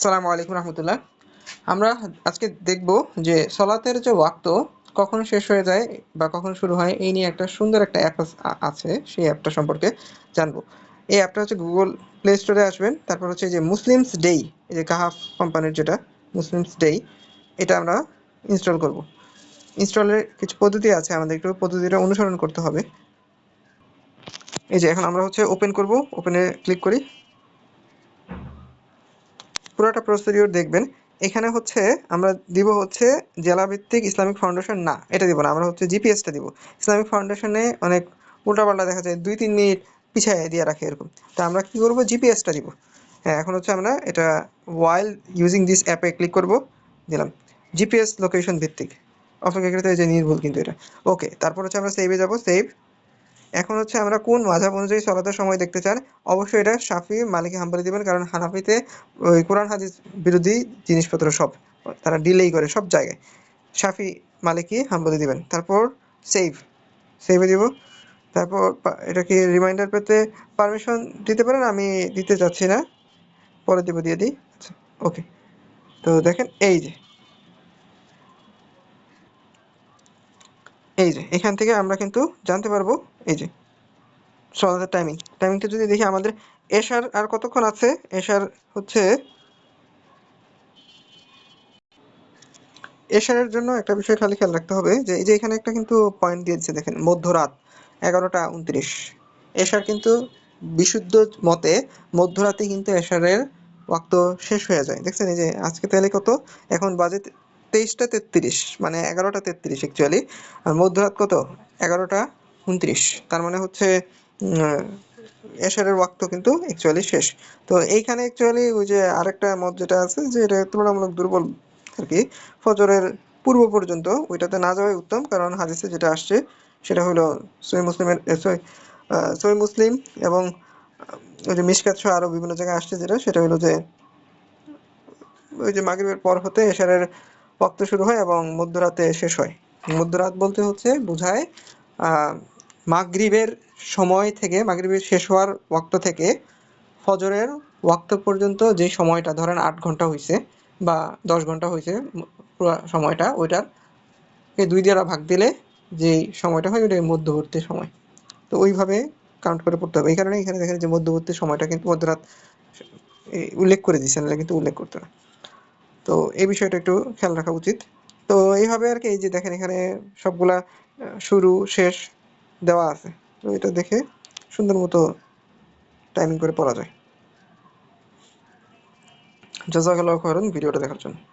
আসসালামু আলাইকুম রহমতুল্লাহ। আমরা আজকে দেখব যে সলাতের যে ওয়াক্ত কখন শেষ হয়ে যায় বা কখন শুরু হয়, এই নিয়ে একটা সুন্দর একটা অ্যাপ আছে, সেই অ্যাপটা সম্পর্কে জানব। এই অ্যাপটা হচ্ছে গুগল প্লে স্টোরে আসবেন, তারপর হচ্ছে যে মুসলিমস ডেই এই যে কাহাফ কোম্পানির যেটা মুসলিমস ডেই এটা আমরা ইনস্টল করব। ইনস্টলের কিছু পদ্ধতি আছে, আমাদের একটু পদ্ধতিটা অনুসরণ করতে হবে। এই যে এখন আমরা হচ্ছে ওপেন করব ওপেনে ক্লিক করি। পুরোটা প্রসিডিওর দেখবেন। এখানে হচ্ছে আমরা দিব হচ্ছে জেলাভিত্তিক ইসলামিক ফাউন্ডেশন না, এটা দিব না, আমরা হচ্ছে জিপিএসটা দিব। ইসলামিক ফাউন্ডেশনে অনেক উল্টাপাল্টা দেখা যায়, দুই, তিন মিনিট পিছিয়ে দিয়ে রাখে এরকম। তা আমরা কি করব? জিপিএসটা দিব। হ্যাঁ এখন হচ্ছে আমরা এটা ওয়াইল ইউজিং দিস অ্যাপে ক্লিক করব, দিলাম। জিপিএস লোকেশন ভিত্তিক। অপেক্ষাকৃত যে নির্ভুল কিন্তু এটা। ওকে তারপর হচ্ছে আমরা সেভে যাব সেভ এখন হচ্ছে আমরা কোন মাঝাব অনুযায়ী সলাতের সময় দেখতে চান? অবশ্যই এটা সাফি মালিকি হাম্বলি দিবেন, কারণ হানাফিতে ওই কোরআন, হাদিস বিরোধী জিনিসপত্র সব, তারা ডিলেই করে সব জায়গায়। সাফি মালিকি হাম্বলি দিবেন। তারপর সেভ সেভে দিব। তারপর এটা কি রিমাইন্ডার পেতে পারমিশন দিতে পারেন? আমি দিতে চাচ্ছি না। পরে দিব, দিয়ে দিই। আচ্ছা ওকে তো দেখেন, এই যে এই যে, এখান থেকে আমরা কিন্তু জানতে পারব, এই যে সলাতের টাইমিং টাইমিংটা যদি দেখি, আমাদের এশার আর কতক্ষণ আছে? এশার হচ্ছে এশারের জন্য একটা বিষয় খালি খেয়াল রাখতে হবে, যে এই যে এখানে একটা কিন্তু পয়েন্ট দিয়েছে, দেখেন, মধ্যরাত, এগারোটা উনত্রিশ। এশার কিন্তু বিশুদ্ধ মতে মধ্যরাতে কিন্তু এশারের ওয়াক্ত শেষ হয়ে যায়। দেখছেন, এই যে, আজকে তাহলে কত? এখন বাজে তেইশটা তেত্রিশ মানে এগারোটা তেত্রিশ অ্যাকচুয়ালি মধ্যরাত কত? এগারোটা উনত্রিশ, তার মানে হচ্ছে এশারের ওয়াক্ত কিন্তু অ্যাকচুয়ালি শেষ। তো এইখানে অ্যাকচুয়ালি ওই যে আরেকটা মত যেটা আছে যে এটা তুলনামূলক দুর্বল আর কি, ফজরের পূর্ব পর্যন্ত ওইটাতে না যাওয়াই উত্তম, কারণ হাদিসে যেটা আসছে সেটা হলো সই মুসলিমের সই মুসলিম এবং, ওই যে মিসকাত সহ আরও বিভিন্ন জায়গায় আসছে যেটা, সেটা হলো যে, ওই যে মাগরিবের পর হতে এশারের ওয়াক্ত শুরু হয় এবং মধ্যরাতে শেষ হয়। মধ্যরাত বলতে হচ্ছে বোঝায় মাগরিবের সময় থেকে, মাগরিবের শেষ হওয়ার ওয়াক্ত থেকে ফজরের ওয়াক্ত পর্যন্ত যে সময়টা, ধরেন আট ঘণ্টা হয়েছে বা দশ ঘণ্টা হয়েছে সময়টা, ওইটার এই দুই দ্বারা ভাগ দিলে যে সময়টা হয়, ওইটা মধ্যবর্তী সময়। তো ওইভাবে কাউন্ট করে পড়তে হবে। এই কারণে এখানে দেখেন যে মধ্যবর্তী সময়টা কিন্তু মধ্যরাত উল্লেখ করে দিয়েছেন, কিন্তু উল্লেখ করতে না। তো এই বিষয়টা একটু খেয়াল রাখা উচিত। তো এইভাবে আর কি, এই যে দেখেন এখানে সবগুলা শুরু, শেষ দেওয়া আছে। তো এটা দেখে সুন্দর মতো টাইমিং করে পড়া যায়। জাজাকাল্লাহ খয়রান ভিডিওটা দেখার জন্য।